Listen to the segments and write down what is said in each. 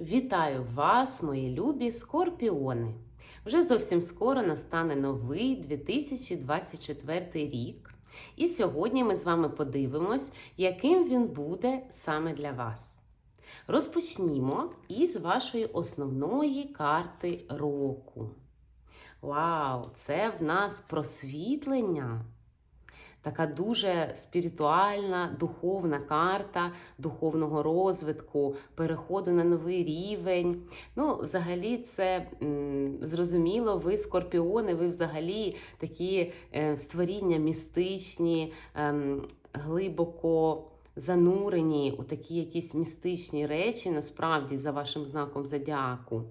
Вітаю вас, мої любі скорпіони! Вже зовсім скоро настане новий 2024 рік. І сьогодні ми з вами подивимось, яким він буде саме для вас. Розпочнімо із вашої основної карти року. Вау! Це в нас просвітлення. Така дуже спіритуальна, духовна карта духовного розвитку, переходу на новий рівень. Ну, взагалі, це зрозуміло, ви скорпіони, ви взагалі такі е, створіння містичні, ем, глибоко занурені у такі якісь містичні речі, насправді, за вашим знаком зодіаку.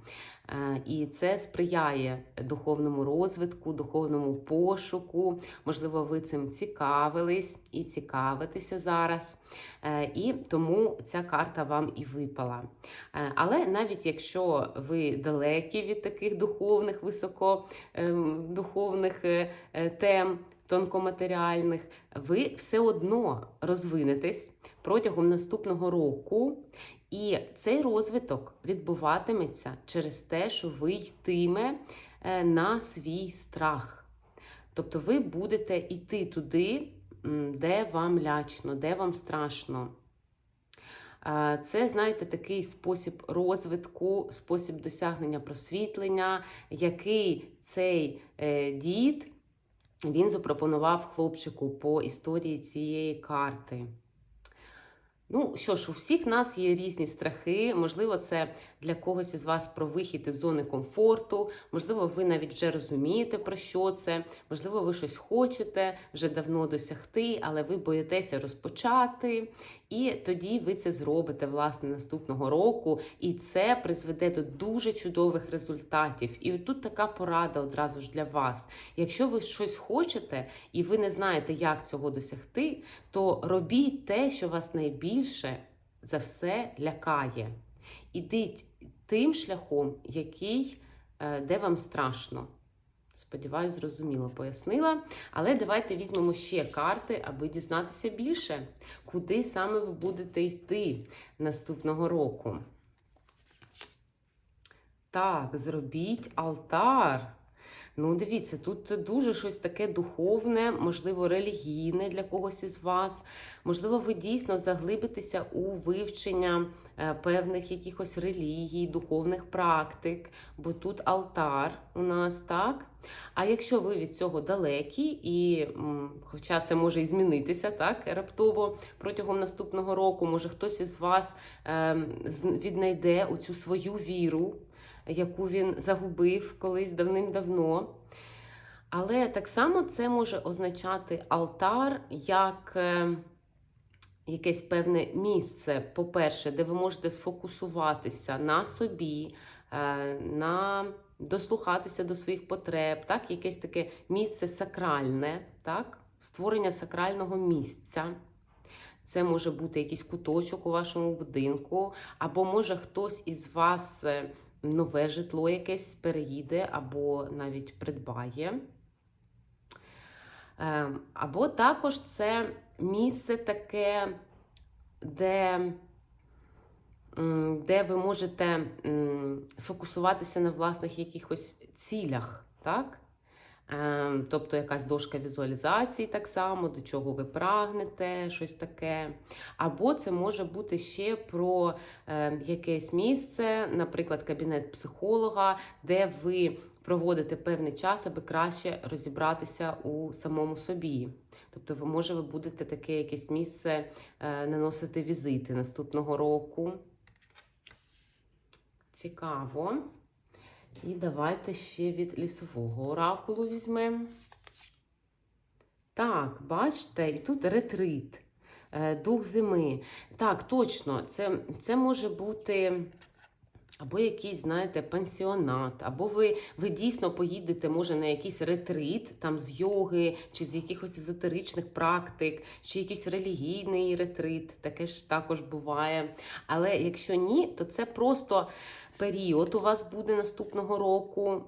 Е, І це сприяє духовному розвитку, духовному пошуку. Можливо, ви цим цікавились і цікавитеся зараз. Е, І тому ця карта вам і випала. Е, Але навіть якщо ви далекі від таких духовних, високодуховних тем, тонкоматеріальних, ви все одно розвинетесь протягом наступного року. І цей розвиток відбуватиметься через те, що ви йтиме е, на свій страх. Тобто ви будете йти туди, де вам лячно, де вам страшно. Це, знаєте, такий спосіб розвитку, спосіб досягнення просвітлення, який цей е, дід він запропонував хлопчику по історії цієї карти. Ну що ж, у всіх нас є різні страхи. Можливо, це для когось із вас про вихід із зони комфорту. Можливо, ви навіть вже розумієте, про що це. Можливо, ви щось хочете вже давно досягти, але ви боїтеся розпочати. І тоді ви це зробите власне наступного року, і це призведе до дуже чудових результатів. І тут така порада одразу ж для вас. Якщо ви щось хочете і ви не знаєте, як цього досягти, то робіть те, що вас найбільше за все лякає. Ідіть тим шляхом, який е, де вам страшно. Сподіваюсь, зрозуміло пояснила. Але давайте візьмемо ще карти, аби дізнатися більше, куди саме ви будете йти наступного року. Так, зробіть алтар. Ну, дивіться, тут дуже щось таке духовне, можливо, релігійне для когось із вас. Можливо, ви дійсно заглибитеся у вивчення е, певних якихось релігій, духовних практик, бо тут алтар у нас, так? А якщо ви від цього далекі, і хоча це може і змінитися так, раптово протягом наступного року, може хтось із вас е, віднайде оцю свою віру яку він загубив колись давним-давно. Але так само це може означати алтар як е, якесь певне місце, по-перше, де ви можете сфокусуватися на собі, е, на дослухатися до своїх потреб, так? якесь таке місце сакральне, так? створення сакрального місця. Це може бути якийсь куточок у вашому будинку, або може хтось із вас е, нове житло якесь переїде або навіть придбає. Ем, або також це місце таке, де де ви можете сфокусуватися на власних якихось цілях, так? Ем, тобто якась дошка візуалізації так само, до чого ви прагнете, щось таке. Або це може бути ще про ем, якесь місце, наприклад, кабінет психолога, де ви проводите певний час, аби краще розібратися у самому собі. Тобто, ви може, ви будете таке якесь місце е, наносити візити наступного року. Цікаво. І давайте ще від лісового оракулу візьмемо. Так, бачите, і тут ретрит, е, дух зими. Так, точно, це, це може бути. Або якийсь, знаєте, пансіонат, або ви ви дійсно поїдете, може, на якийсь ретрит там з йоги, чи з якихось езотеричних практик, чи якийсь релігійний ретрит, таке ж також буває. Але якщо ні, то це просто період у вас буде наступного року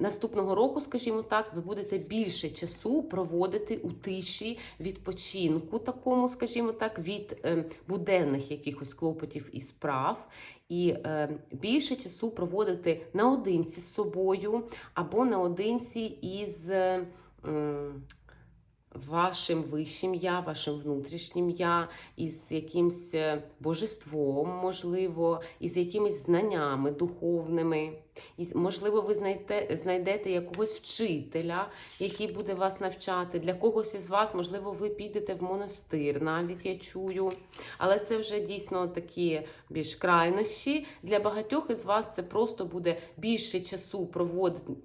наступного року, скажімо так, ви будете більше часу проводити у тиші відпочинку, такому, скажімо так, від е, буденних якихось клопотів і справ, і е, більше часу проводити наодинці з собою або наодинці із. Вашим вищим я, вашим внутрішнім я, із якимсь е, божеством, можливо, із якимись знаннями духовними. І, можливо, ви знайдете, знайдете якогось вчителя, який буде вас навчати. Для когось із вас, можливо, ви підете в монастир, навіть я чую. Але це вже дійсно такі більш крайнощі. Для багатьох із вас це просто буде більше часу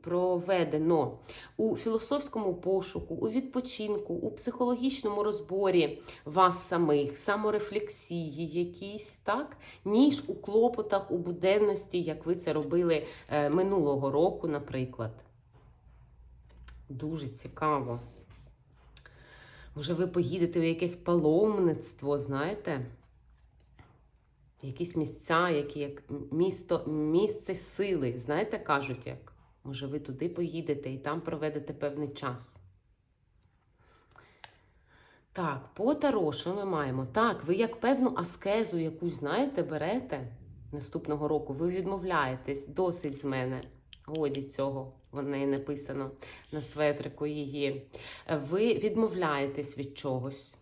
проведено у філософському пошуку, у відпочинку, у психологічному розборі вас самих, саморефлексії якісь, так? ніж у клопотах, у буденності, як ви це робили минулого року, наприклад. Дуже цікаво. Може, ви поїдете у якесь паломництво, знаєте? Якісь місця, які як місто, місце сили, знаєте, кажуть як. Може, ви туди поїдете і там проведете певний час. Так, по таро, що ми маємо? Так, ви як певну аскезу якусь, знаєте, берете наступного року, ви відмовляєтесь, досить з мене. Годі цього, в неї написано на светрику її. Ви відмовляєтесь від чогось.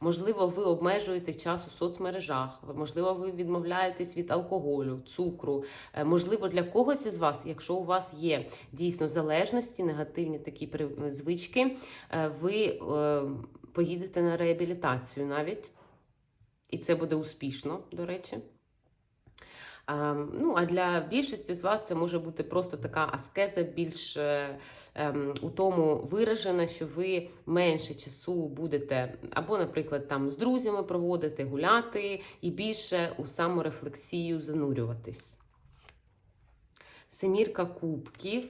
Можливо, ви обмежуєте час у соцмережах, можливо, ви відмовляєтесь від алкоголю, цукру. Е, Можливо, для когось із вас, якщо у вас є дійсно залежності, негативні такі звички, е, ви е, поїдете на реабілітацію навіть, і це буде успішно, до речі. А, ну, а для більшості з вас це може бути просто така аскеза, більш е, ем, у тому виражена, що ви менше часу будете або, наприклад, там з друзями проводити, гуляти і більше у саморефлексію занурюватись. Семірка кубків.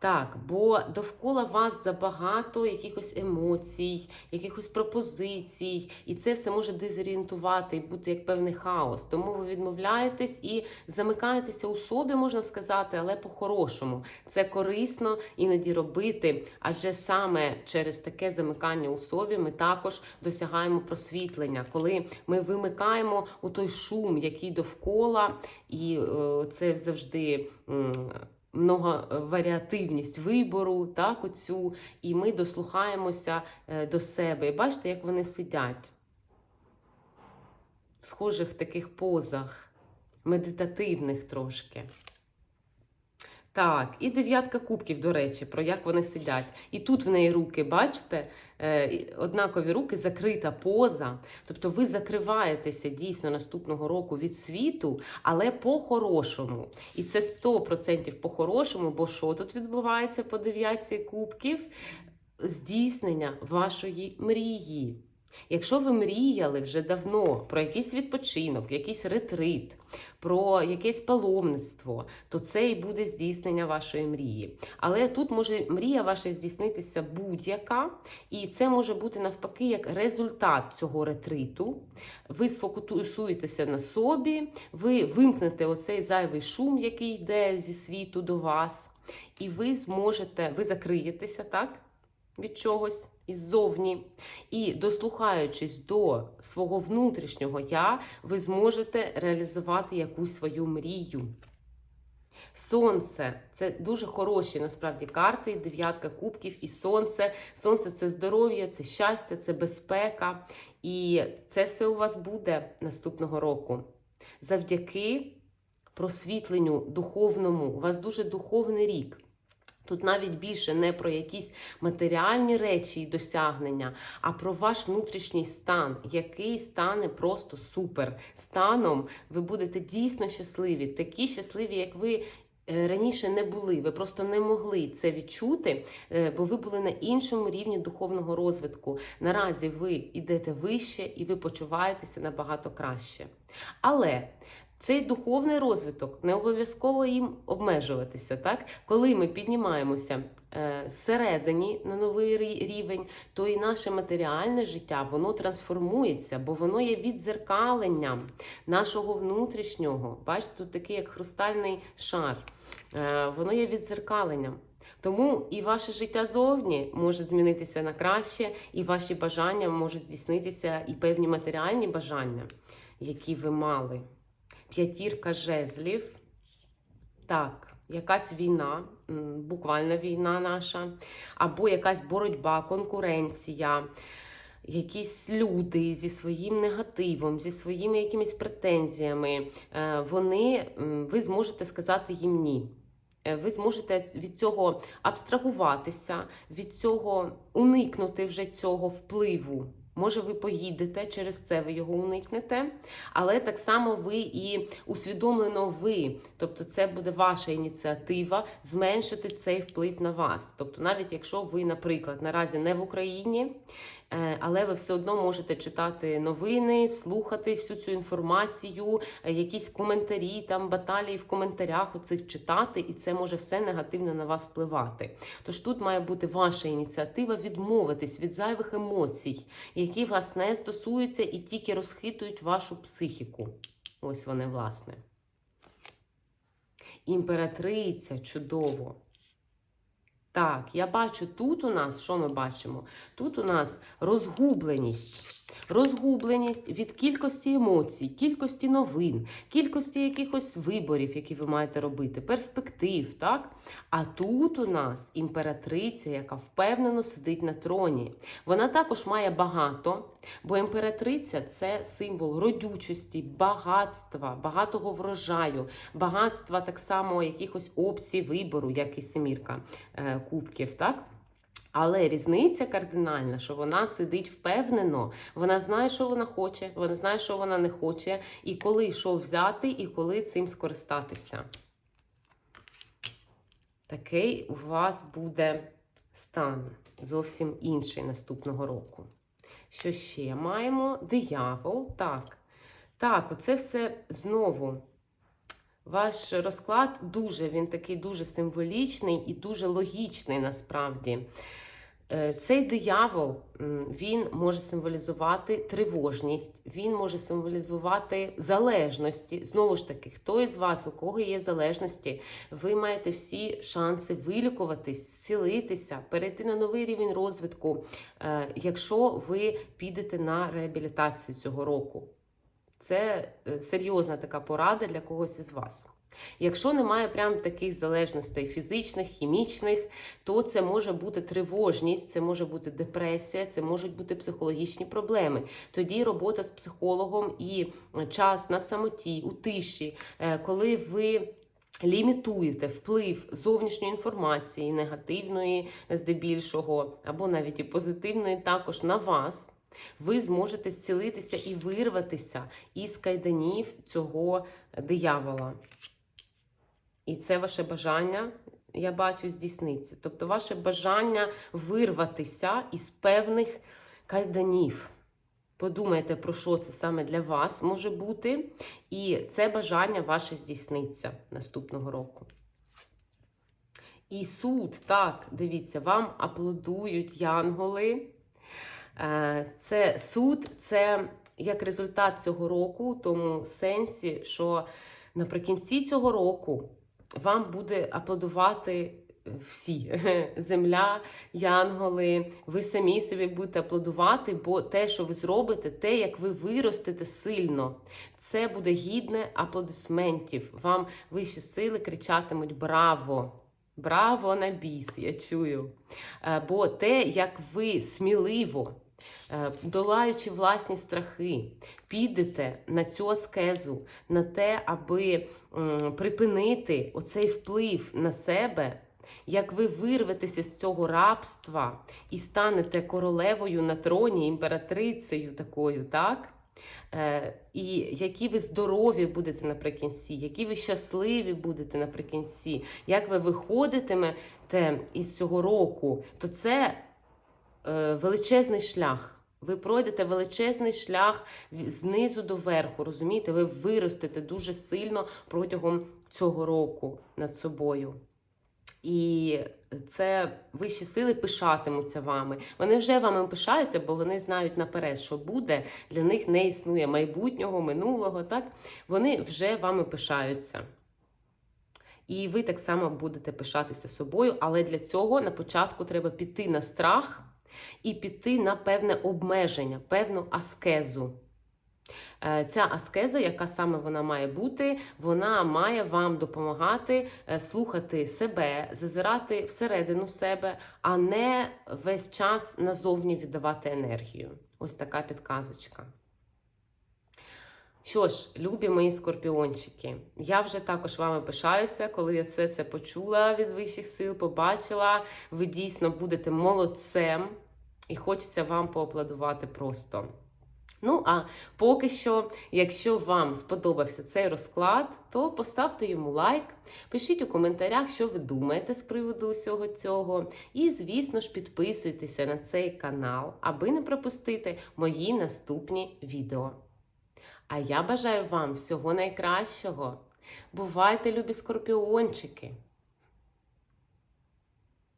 Так, бо довкола вас забагато якихось емоцій, якихось пропозицій, і це все може дезорієнтувати і бути як певний хаос. Тому ви відмовляєтесь і замикаєтеся у собі, можна сказати, але по-хорошому. Це корисно іноді робити, адже саме через таке замикання у собі ми також досягаємо просвітлення, коли ми вимикаємо у той шум, який довкола, і е, це завжди. Многоваріативність вибору, так, оцю, і ми дослухаємося е, до себе. І бачите, як вони сидять в схожих таких позах, медитативних трошки. Так, і дев'ятка кубків, до речі, про як вони сидять. І тут в неї руки, бачите, однакові руки, закрита поза. Тобто ви закриваєтеся дійсно наступного року від світу, але по-хорошому. І це 100% по-хорошому, бо що тут відбувається по дев'ятці кубків? Здійснення вашої мрії. Якщо ви мріяли вже давно про якийсь відпочинок, якийсь ретрит, про якесь паломництво, то це і буде здійснення вашої мрії. Але тут може мрія ваша здійснитися будь-яка, і це може бути навпаки як результат цього ретриту. Ви сфокусуєтеся на собі, ви вимкнете оцей зайвий шум, який йде зі світу до вас, і ви зможете, ви закриєтеся, так? Від чогось іззовні. І дослухаючись до свого внутрішнього я, ви зможете реалізувати якусь свою мрію. Сонце це дуже хороші насправді карти, дев'ятка кубків і сонце. Сонце це здоров'я, це щастя, це безпека. І це все у вас буде наступного року. Завдяки просвітленню духовному. У вас дуже духовний рік. Тут навіть більше не про якісь матеріальні речі і досягнення, а про ваш внутрішній стан, який стане просто супер. Станом ви будете дійсно щасливі, такі щасливі, як ви. е, Раніше не були, ви просто не могли це відчути, е, бо ви були на іншому рівні духовного розвитку. Наразі ви йдете вище і ви почуваєтеся набагато краще. Але цей духовний розвиток не обов'язково їм обмежуватися. Так? Коли ми піднімаємося е, зсередині на новий рівень, то і наше матеріальне життя воно трансформується, бо воно є відзеркаленням нашого внутрішнього. Бачите, тут такий як хрустальний шар. е, воно є відзеркаленням. Тому і ваше життя зовні може змінитися на краще, і ваші бажання можуть здійснитися, і певні матеріальні бажання, які ви мали. П'ятірка жезлів. Так, якась війна, м, буквальна війна наша, або якась боротьба, конкуренція, якісь люди зі своїм негативом, зі своїми якимись претензіями, е, вони, ви зможете сказати їм ні. Е, Ви зможете від цього абстрагуватися, від цього уникнути вже цього впливу. Може, ви поїдете, через це ви його уникнете, але так само ви і усвідомлено ви. Тобто, це буде ваша ініціатива зменшити цей вплив на вас. Тобто, навіть якщо ви, наприклад, наразі не в Україні, але ви все одно можете читати новини, слухати всю цю інформацію, е, якісь коментарі, там баталії в коментарях оцих читати, і це може все негативно на вас впливати. Тож тут має бути ваша ініціатива відмовитись від зайвих емоцій, які вас не стосуються і тільки розхитують вашу психіку. Ось вони, власне. Імператриця чудово. Так, я бачу тут у нас, що ми бачимо? Тут у нас розгубленість. Розгубленість від кількості емоцій, кількості новин, кількості якихось виборів, які ви маєте робити, перспектив, так? А тут у нас імператриця, яка впевнено сидить на троні. Вона також має багато, бо імператриця це символ родючості, багатства, багатого врожаю, багатства так само якихось опцій вибору, як і семірка е, кубків, так? Але різниця кардинальна, що вона сидить впевнено, вона знає, що вона хоче, вона знає, що вона не хоче, і коли що взяти, і коли цим скористатися. Такий у вас буде стан зовсім інший наступного року. Що ще маємо? Диявол. Так. Так, оце все знову. Ваш розклад дуже він такий дуже символічний і дуже логічний насправді. Е, Цей диявол він може символізувати тривожність, він може символізувати залежності. Знову ж таки, хто із вас, у кого є залежності, ви маєте всі шанси вилікуватись, зцілитися, перейти на новий рівень розвитку, е, якщо ви підете на реабілітацію цього року. Це е, серйозна така порада для когось із вас. Якщо немає прям таких залежностей фізичних, хімічних, то це може бути тривожність, це може бути депресія, це можуть бути психологічні проблеми. Тоді робота з психологом і час на самоті, у тиші, е, коли ви. Лімітуєте вплив зовнішньої інформації, негативної, здебільшого, або навіть і позитивної, також на вас, ви зможете зцілитися і вирватися із кайданів цього диявола. І це ваше бажання, я бачу, здійсниться. Тобто, ваше бажання вирватися із певних кайданів. Подумайте, про що це саме для вас може бути. І це бажання ваше здійсниться наступного року. І суд, так, дивіться, вам аплодують янголи. Е, Це суд, це як результат цього року, в тому сенсі, що наприкінці цього року вам буде аплодувати всі земля, янголи, ви самі собі будете аплодувати, бо те, що ви зробите, те, як ви виростете сильно, це буде гідне аплодисментів. Вам вищі сили кричатимуть Браво! Браво на біс, я чую. Е, Бо те, як ви сміливо, долаючи власні страхи, підете на цю аскезу, на те, аби припинити оцей вплив на себе, як ви вирветеся з цього рабства і станете королевою на троні, імператрицею такою, так? Е, і які ви здорові будете наприкінці, які ви щасливі будете наприкінці, як ви виходитимете із цього року, то це е, величезний шлях. Ви пройдете величезний шлях знизу до верху, розумієте? Ви виростете дуже сильно протягом цього року над собою. І це вищі сили пишатимуться вами. Вони вже вами пишаються, бо вони знають наперед, що буде. Для них не існує майбутнього, минулого. Так вони вже вами пишаються. І ви так само будете пишатися собою, але для цього на початку треба піти на страх і піти на певне обмеження, певну аскезу. Е, Ця аскеза, яка саме вона має бути, вона має вам допомагати е, слухати себе, зазирати всередину себе, а не весь час назовні віддавати енергію. Ось така підказочка. Що ж, любі мої скорпіончики, я вже також вами пишаюся, коли я все це почула від вищих сил, побачила. Ви дійсно будете молодцем, і хочеться вам поаплодувати просто. Ну, а поки що, якщо вам сподобався цей розклад, то поставте йому лайк, пишіть у коментарях, що ви думаєте з приводу усього цього. І, звісно ж, підписуйтеся на цей канал, аби не пропустити мої наступні відео. А я бажаю вам всього найкращого. Бувайте, любі скорпіончики!